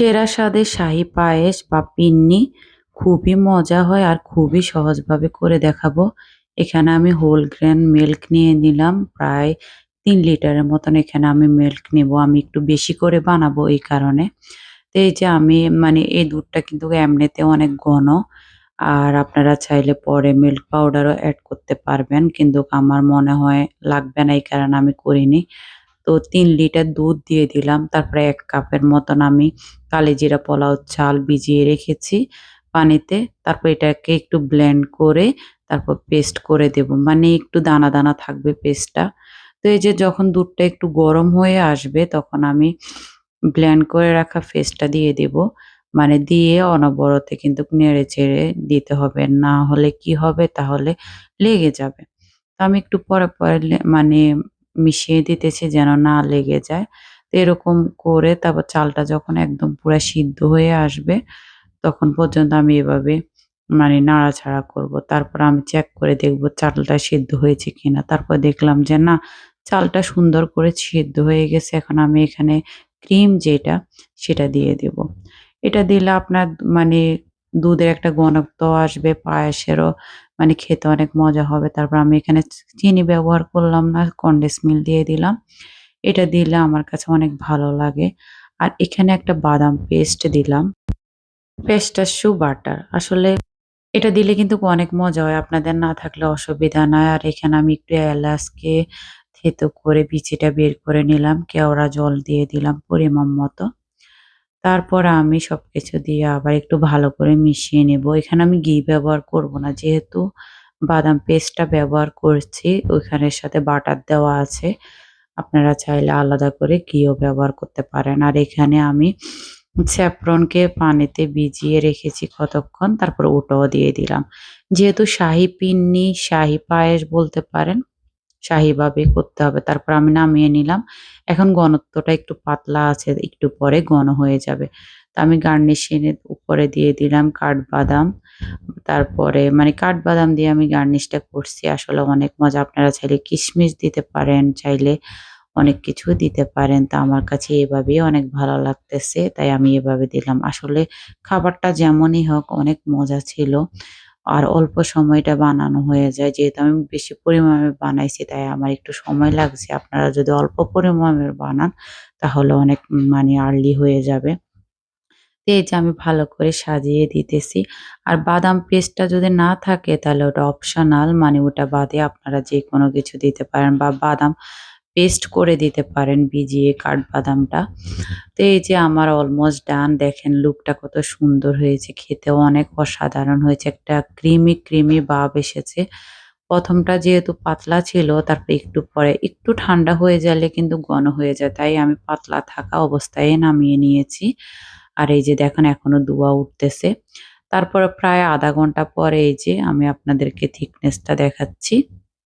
সেরা স্বাদের শাহী পায়েস বা পিন্নি খুবই মজা হয় আর খুবই সহজভাবে করে দেখাবো। এখানে আমি হোল গ্রেন মিল্ক নিয়ে নিলাম, প্রায় তিন লিটারের মতন এখানে আমি মিল্ক নেব। আমি একটু বেশি করে বানাবো এই কারণে। তো এই যে আমি মানে এই দুধটা কিন্তু এমনিতে অনেক ঘন আর আপনারা চাইলে পরে মিল্ক পাউডারও অ্যাড করতে পারবেন। কিন্তু আমার মনে হয় লাগবে না, এই কারণে আমি করিনি। তো তিন লিটার দুধ দিয়ে দিলাম। তারপরে এক কাপের মতন আমি কালিজিরা পোলাও, চাল ভিজিয়ে রেখেছি পানিতে। তারপর এটাকে একটু ব্লেন্ড করে তারপর পেস্ট করে দেব। মানে একটু দানা দানা থাকবে পেস্টটা তো এই যে যখন দুধটা একটু গরম হয়ে আসবে, তখন আমি ব্লেন্ড করে রাখা পেস্টটা দিয়ে দেব। মানে দিয়ে অনবরতে কিন্তু নেড়ে চেড়ে দিতে হবে। না হলে কি হবে? তাহলে লেগে যাবে। তো আমি একটু পরে পরে মানে মিশিয়ে দিতেছি যেন না লেগে যায়। তো এরকম করে তারপর চালটা যখন একদম পুরো সিদ্ধ হয়ে আসবে, তখন পর্যন্ত আমি এভাবে মানে নাড়াছাড়া করব। তারপর আমি চেক করে দেখব চালটা সিদ্ধ হয়েছে কিনা। তারপর দেখলাম যে না, চালটা সুন্দর করে সিদ্ধ হয়ে গেছে। এখন আমি এখানে ক্রিম যেটা, সেটা দিয়ে দেব। এটা দিলে আপনার মানে দুধের একটা ঘনত্ব আসবে, পায়েসেরও মানে খেতে অনেক মজা হবে। তারপর আমি এখানে চিনি ব্যবহার করলাম না, কন্ডেন্স মিল দিয়ে দিলাম। এটা দিলে আমার কাছে অনেক ভালো লাগে। আর এখানে একটা বাদাম পেস্ট দিলাম। Pistachio butter. আসলে এটা দিলে কিন্তু অনেক মজা হয়, আপনাদের না থাকলে অসুবিধা নাই। আর এখানে আমি একটু এলাচকে থেতো করে, বিচিটা বের করে নিলাম, কেওড়া জল দিয়ে দিলাম পরিমাণ মতো। তারপর আমি সব কিছু দিয়ে আবার একটু ভালো করে মিশিয়ে নেব। এখানে আমি ঘি ব্যবহার করব না, যেহেতু বাদাম পেস্টটা ব্যবহার করছি ওইখানের সাথে বাটার দেওয়া আছে। আপনারা চাইলে আলাদা করে ঘিও ব্যবহার করতে পারেন। আর এখানে আমি স্যাফরনকে পানিতে ভিজিয়ে রেখেছি কতক্ষণ, তারপর ওটাও দিয়ে দিলাম। যেহেতু শাহি পিন্নি, শাহি পায়েস বলতে পারেন শাহিভাবে করতে হবে। তারপর আমি নামিয়ে নিলাম। এখন ঘনত্বটা একটু পাতলা আছে, একটু পরে ঘন হয়ে যাবে। তো আমি গার্নিশিংয়ের উপরে দিয়ে দিলাম কাঠবাদাম। তারপরে মানে কাঠবাদাম দিয়ে আমি গার্নিশটা করছি। আসলে অনেক মজা। আপনারা চাইলে কিশমিশ দিতে পারেন, চাইলে অনেক কিছু দিতে পারেন। তা আমার কাছে এভাবেই অনেক ভালো লাগতেছে, তাই আমি এভাবে দিলাম। আসলে খাবারটা যেমনই হোক অনেক মজা ছিল। আর অল্প সময়টা বানানো হয়ে যায়। যেহেতু আমি বেশি পরিমাণে বানাইছি, তাই আমার একটু সময় লাগছে। আপনারা যদি অল্প পরিমাণে বানান, তাহলে অনেক মানে আর্লি হয়ে যাবে। এই যে আমি ভালো করে সাজিয়ে দিতেছি। আর বাদাম পেস্টটা যদি না থাকে, তাহলে ওটা অপশনাল মানে ওটা বাদে আপনারা যে কোনো কিছু দিতে পারেন। বা বাদাম পেস্ট করে দিতে পারেন ভিজিয়ে কাঠবাদামটা। তো এই যে আমার অলমোস্ট ডান দেখেন লুকটা কত সুন্দর হয়েছে, খেতেও অনেক অসাধারণ হয়েছে, একটা ক্রিমি ক্রিমি ভাব এসেছে। প্রথমটা যেহেতু পাতলা ছিল, তারপর একটু পরে, একটু ঠান্ডা হয়ে গেলে কিন্তু ঘন হয়ে যায়, তাই আমি পাতলা থাকা অবস্থায় নামিয়ে নিয়েছি। আর এই যে দেখেন এখনও ধোঁয়া উঠতেছে। তারপরে প্রায় আধা ঘণ্টা পরে এই যে আমি আপনাদেরকে থিকনেসটা দেখাচ্ছি।